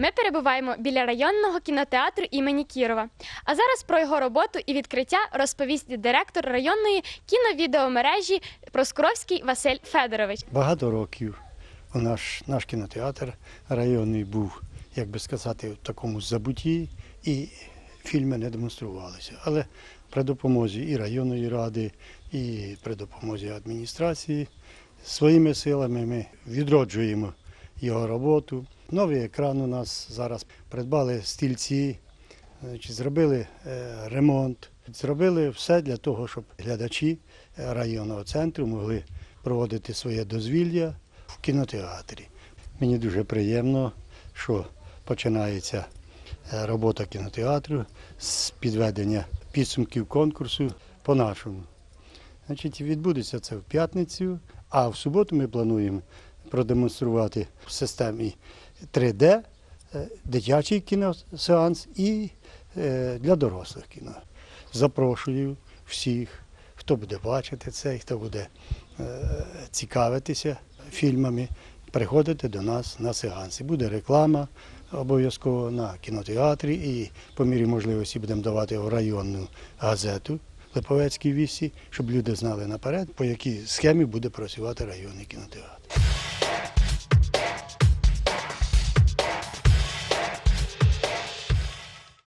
Ми перебуваємо біля районного кінотеатру імені Кірова. А зараз про його роботу і відкриття розповість директор районної кіновідеомережі Проскуровський Василь Федорович. Багато років у наш, наш кінотеатр районний був, як би сказати, в такому забутті, і фільми не демонструвалися. Але при допомозі і районної ради, і при допомозі адміністрації своїми силами ми відроджуємо його роботу. Новий екран у нас зараз придбали стільці, зробили е, ремонт, зробили все для того, щоб глядачі е, районного центру могли проводити своє дозвілля в кінотеатрі. Мені дуже приємно, що починається е, робота кінотеатру з підведення підсумків конкурсу по-нашому. Відбудеться це в п'ятницю, а в суботу ми плануємо продемонструвати в системі 3D е, дитячий кіносеанс і е, для дорослих кіно. Запрошую всіх, хто буде бачити це, хто буде е, цікавитися фільмами, приходити до нас на сеанси. Буде реклама обов'язково на кінотеатрі і по мірі можливості будемо давати районну газету Липовецькій вісі, щоб люди знали наперед, по якій схемі буде працювати районний кінотеатр.